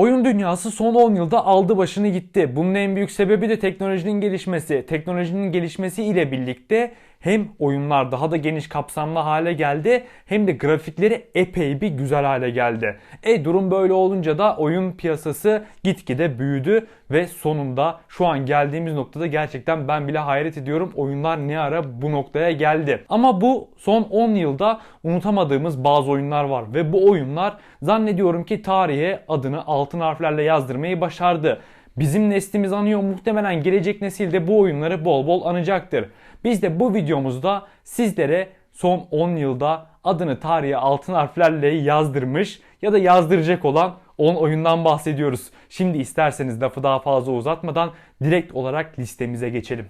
Oyun dünyası son 10 yılda aldı başını gitti. Bunun en büyük sebebi de teknolojinin gelişmesi. Teknolojinin gelişmesi ile birlikte hem oyunlar daha da geniş kapsamlı hale geldi hem de grafikleri epey bir güzel hale geldi. E durum böyle olunca da oyun piyasası gitgide büyüdü ve sonunda şu an geldiğimiz noktada gerçekten ben bile hayret ediyorum oyunlar ne ara bu noktaya geldi. Ama bu son 10 yılda unutamadığımız bazı oyunlar var ve bu oyunlar zannediyorum ki tarihe adını altın harflerle yazdırmayı başardı. Bizim neslimiz anıyor muhtemelen gelecek nesil de bu oyunları bol bol anacaktır. Biz de bu videomuzda sizlere son 10 yılda adını tarihe altın harflerle yazdırmış ya da yazdıracak olan 10 oyundan bahsediyoruz. Şimdi isterseniz lafı daha fazla uzatmadan direkt olarak listemize geçelim.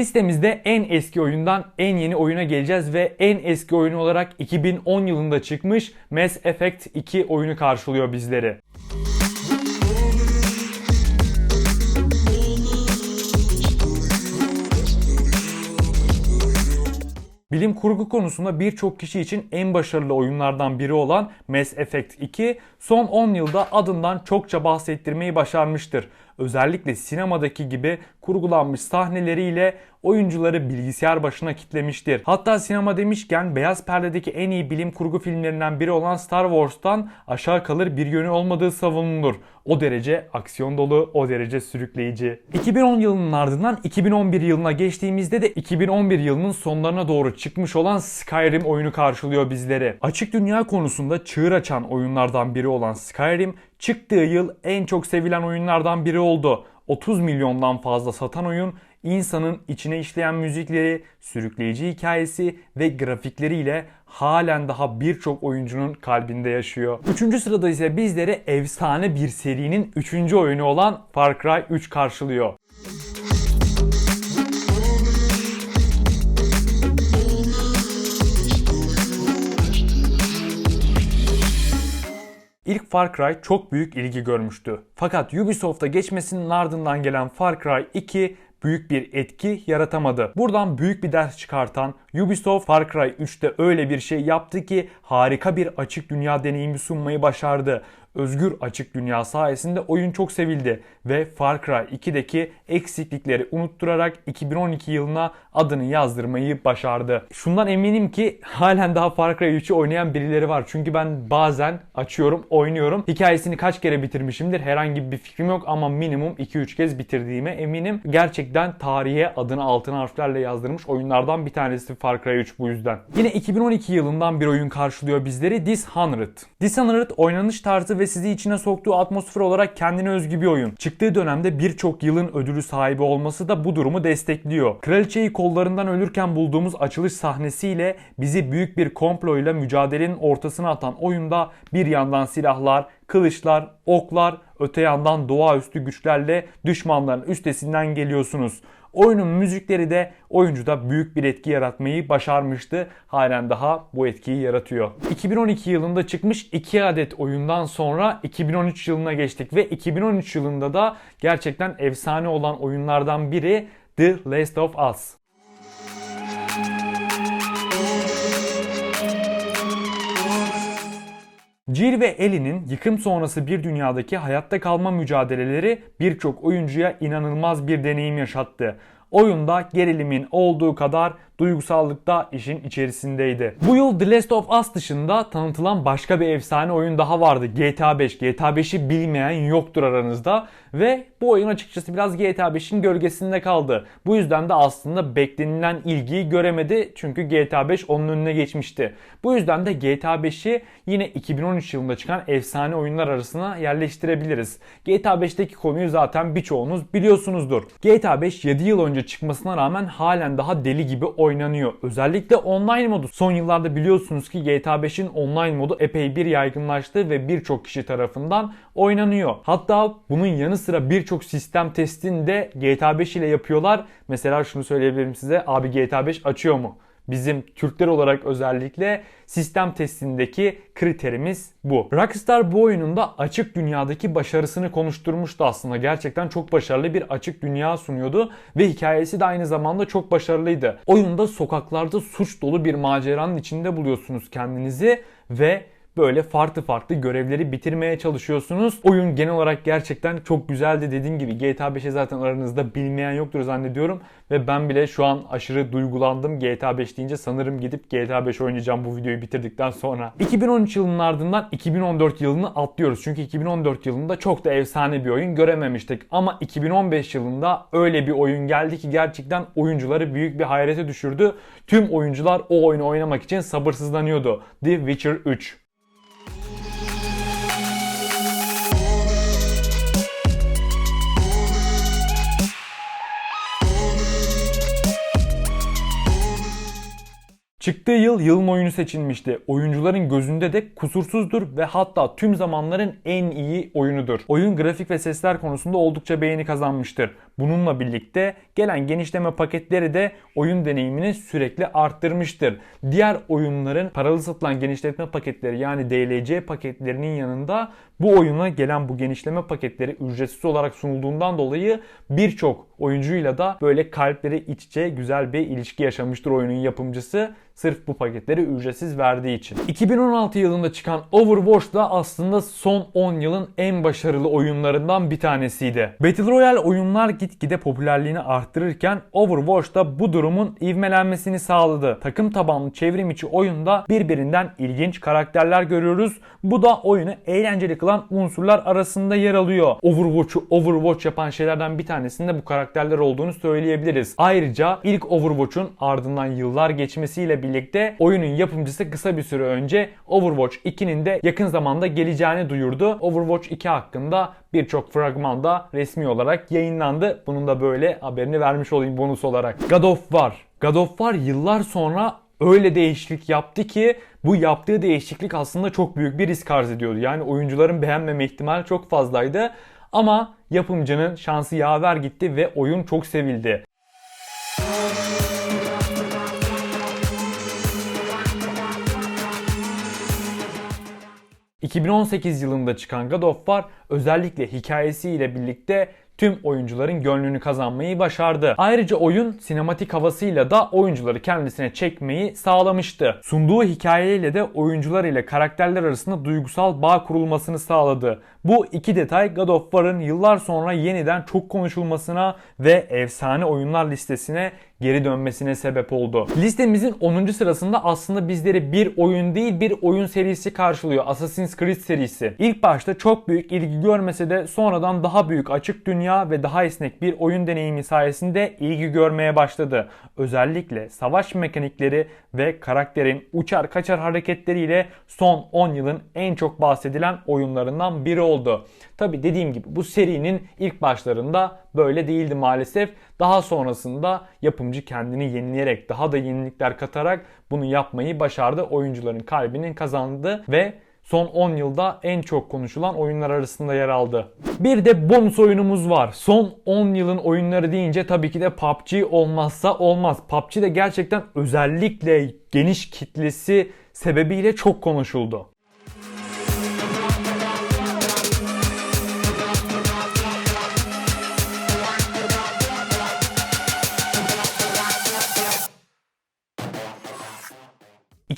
Listemizde en eski oyundan en yeni oyuna geleceğiz ve en eski oyun olarak 2010 yılında çıkmış Mass Effect 2 oyunu karşılıyor bizleri. Bilim kurgu konusunda birçok kişi için en başarılı oyunlardan biri olan Mass Effect 2 son 10 yılda adından çokça bahsettirmeyi başarmıştır. Özellikle sinemadaki gibi kurgulanmış sahneleriyle oyuncuları bilgisayar başına kitlemiştir. Hatta sinema demişken beyaz perdedeki en iyi bilim kurgu filmlerinden biri olan Star Wars'tan aşağı kalır bir yönü olmadığı savunulur. O derece aksiyon dolu, o derece sürükleyici. 2010 yılının ardından 2011 yılına geçtiğimizde de 2011 yılının sonlarına doğru çıkmış olan Skyrim oyunu karşılıyor bizleri. Açık dünya konusunda çığır açan oyunlardan biri olan Skyrim çıktığı yıl en çok sevilen oyunlardan biri oldu. 30 milyondan fazla satan oyun insanın içine işleyen müzikleri, sürükleyici hikayesi ve grafikleriyle halen daha birçok oyuncunun kalbinde yaşıyor. Üçüncü sırada ise bizlere efsane bir serinin üçüncü oyunu olan Far Cry 3 karşılıyor. İlk Far Cry çok büyük ilgi görmüştü. Fakat Ubisoft'a geçmesinin ardından gelen Far Cry 2 büyük bir etki yaratamadı. Buradan büyük bir ders çıkartan Ubisoft Far Cry 3'te öyle bir şey yaptı ki harika bir açık dünya deneyimi sunmayı başardı özgür açık dünya sayesinde oyun çok sevildi ve Far Cry 2'deki eksiklikleri unutturarak 2012 yılına adını yazdırmayı başardı. Şundan eminim ki halen daha Far Cry 3'ü oynayan birileri var. Çünkü ben bazen açıyorum, oynuyorum. Hikayesini kaç kere bitirmişimdir herhangi bir fikrim yok ama minimum 2-3 kez bitirdiğime eminim. Gerçekten tarihe adını altın harflerle yazdırmış oyunlardan bir tanesi Far Cry 3 bu yüzden. Yine 2012 yılından bir oyun karşılıyor bizleri Dishonored. Dishonored oynanış tarzı ve sizi içine soktuğu atmosfer olarak kendine özgü bir oyun. Çıktığı dönemde birçok yılın ödülü sahibi olması da bu durumu destekliyor. Kraliçeyi kollarından ölürken bulduğumuz açılış sahnesiyle bizi büyük bir komployla mücadelenin ortasına atan oyunda bir yandan silahlar, kılıçlar, oklar, öte yandan doğaüstü güçlerle düşmanların üstesinden geliyorsunuz. Oyunun müzikleri de oyuncuda büyük bir etki yaratmayı başarmıştı. Halen daha bu etkiyi yaratıyor. 2012 yılında çıkmış 2 adet oyundan sonra 2013 yılına geçtik ve 2013 yılında da gerçekten efsane olan oyunlardan biri The Last of Us. Jill ve Ellie'nin yıkım sonrası bir dünyadaki hayatta kalma mücadeleleri birçok oyuncuya inanılmaz bir deneyim yaşattı. Oyunda gerilimin olduğu kadar duygusallık da işin içerisindeydi. Bu yıl The Last of Us dışında tanıtılan başka bir efsane oyun daha vardı. GTA 5. GTA 5'i bilmeyen yoktur aranızda ve bu oyun açıkçası biraz GTA 5'in gölgesinde kaldı. Bu yüzden de aslında beklenilen ilgiyi göremedi çünkü GTA 5 onun önüne geçmişti. Bu yüzden de GTA 5'i yine 2013 yılında çıkan efsane oyunlar arasına yerleştirebiliriz. GTA 5'teki konuyu zaten birçoğunuz biliyorsunuzdur. GTA 5 7 yıl önce çıkmasına rağmen halen daha deli gibi oyun oynanıyor. Özellikle online modu. Son yıllarda biliyorsunuz ki GTA 5'in online modu epey bir yaygınlaştı ve birçok kişi tarafından oynanıyor. Hatta bunun yanı sıra birçok sistem testini de GTA 5 ile yapıyorlar. Mesela şunu söyleyebilirim size. Abi GTA 5 açıyor mu? Bizim Türkler olarak özellikle sistem testindeki kriterimiz bu. Rockstar bu oyununda açık dünyadaki başarısını konuşturmuştu aslında. Gerçekten çok başarılı bir açık dünya sunuyordu ve hikayesi de aynı zamanda çok başarılıydı. Oyunda sokaklarda suç dolu bir maceranın içinde buluyorsunuz kendinizi ve böyle farklı farklı görevleri bitirmeye çalışıyorsunuz. Oyun genel olarak gerçekten çok güzeldi. Dediğim gibi GTA 5'e zaten aranızda bilmeyen yoktur zannediyorum. Ve ben bile şu an aşırı duygulandım GTA 5 deyince sanırım gidip GTA 5 oynayacağım bu videoyu bitirdikten sonra. 2013 yılının ardından 2014 yılını atlıyoruz. Çünkü 2014 yılında çok da efsane bir oyun görememiştik. Ama 2015 yılında öyle bir oyun geldi ki gerçekten oyuncuları büyük bir hayrete düşürdü. Tüm oyuncular o oyunu oynamak için sabırsızlanıyordu. The Witcher 3. Çıktığı yıl yılın oyunu seçilmişti. Oyuncuların gözünde de kusursuzdur ve hatta tüm zamanların en iyi oyunudur. Oyun grafik ve sesler konusunda oldukça beğeni kazanmıştır. Bununla birlikte gelen genişleme paketleri de oyun deneyimini sürekli arttırmıştır. Diğer oyunların paralı satılan genişletme paketleri yani DLC paketlerinin yanında bu oyuna gelen bu genişleme paketleri ücretsiz olarak sunulduğundan dolayı birçok oyuncuyla da böyle kalpleri iç içe güzel bir ilişki yaşamıştır oyunun yapımcısı. Sırf bu paketleri ücretsiz verdiği için. 2016 yılında çıkan Overwatch da aslında son 10 yılın en başarılı oyunlarından bir tanesiydi. Battle Royale oyunlar gitgide popülerliğini arttırırken Overwatch da bu durumun ivmelenmesini sağladı. Takım tabanlı çevrim içi oyunda birbirinden ilginç karakterler görüyoruz. Bu da oyunu eğlenceli kılan unsurlar arasında yer alıyor. Overwatch'u Overwatch yapan şeylerden bir tanesinde bu karakterler olduğunu söyleyebiliriz. Ayrıca ilk Overwatch'un ardından yıllar geçmesiyle birlikte oyunun yapımcısı kısa bir süre önce Overwatch 2'nin de yakın zamanda geleceğini duyurdu. Overwatch 2 hakkında birçok fragman da resmi olarak yayınlandı. Bunun da böyle haberini vermiş olayım bonus olarak. God of War. God of War yıllar sonra öyle değişiklik yaptı ki bu yaptığı değişiklik aslında çok büyük bir risk arz ediyordu. Yani oyuncuların beğenmeme ihtimali çok fazlaydı. Ama yapımcının şansı yaver gitti ve oyun çok sevildi. 2018 yılında çıkan God of War özellikle hikayesiyle birlikte tüm oyuncuların gönlünü kazanmayı başardı. Ayrıca oyun sinematik havasıyla da oyuncuları kendisine çekmeyi sağlamıştı. Sunduğu hikayeyle de oyuncular ile karakterler arasında duygusal bağ kurulmasını sağladı. Bu iki detay God of War'ın yıllar sonra yeniden çok konuşulmasına ve efsane oyunlar listesine geri dönmesine sebep oldu. Listemizin 10. sırasında aslında bizleri bir oyun değil bir oyun serisi karşılıyor. Assassin's Creed serisi. İlk başta çok büyük ilgi görmese de sonradan daha büyük açık dünya ve daha esnek bir oyun deneyimi sayesinde ilgi görmeye başladı. Özellikle savaş mekanikleri ve karakterin uçar kaçar hareketleriyle son 10 yılın en çok bahsedilen oyunlarından biri oldu. Tabi dediğim gibi bu serinin ilk başlarında böyle değildi maalesef. Daha sonrasında yapımcı kendini yenileyerek daha da yenilikler katarak bunu yapmayı başardı. Oyuncuların kalbinin kazandı ve son 10 yılda en çok konuşulan oyunlar arasında yer aldı. Bir de bonus oyunumuz var. Son 10 yılın oyunları deyince tabii ki de PUBG olmazsa olmaz. PUBG de gerçekten özellikle geniş kitlesi sebebiyle çok konuşuldu.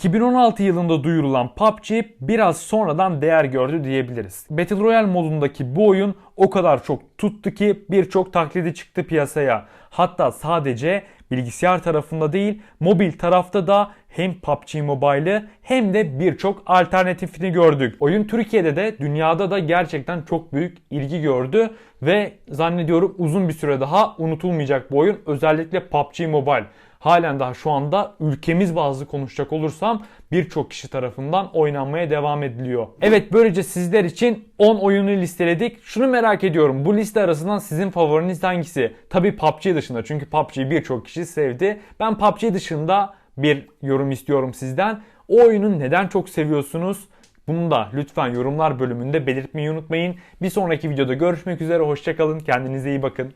2016 yılında duyurulan PUBG biraz sonradan değer gördü diyebiliriz. Battle Royale modundaki bu oyun o kadar çok tuttu ki birçok taklidi çıktı piyasaya. Hatta sadece bilgisayar tarafında değil mobil tarafta da hem PUBG Mobile'ı hem de birçok alternatifini gördük. Oyun Türkiye'de de dünyada da gerçekten çok büyük ilgi gördü ve zannediyorum uzun bir süre daha unutulmayacak bu oyun özellikle PUBG Mobile halen daha şu anda ülkemiz bazlı konuşacak olursam birçok kişi tarafından oynanmaya devam ediliyor. Evet böylece sizler için 10 oyunu listeledik. Şunu merak ediyorum bu liste arasından sizin favoriniz hangisi? Tabi PUBG dışında çünkü PUBG birçok kişi sevdi. Ben PUBG dışında bir yorum istiyorum sizden. O oyunu neden çok seviyorsunuz? Bunu da lütfen yorumlar bölümünde belirtmeyi unutmayın. Bir sonraki videoda görüşmek üzere. Hoşçakalın. Kendinize iyi bakın.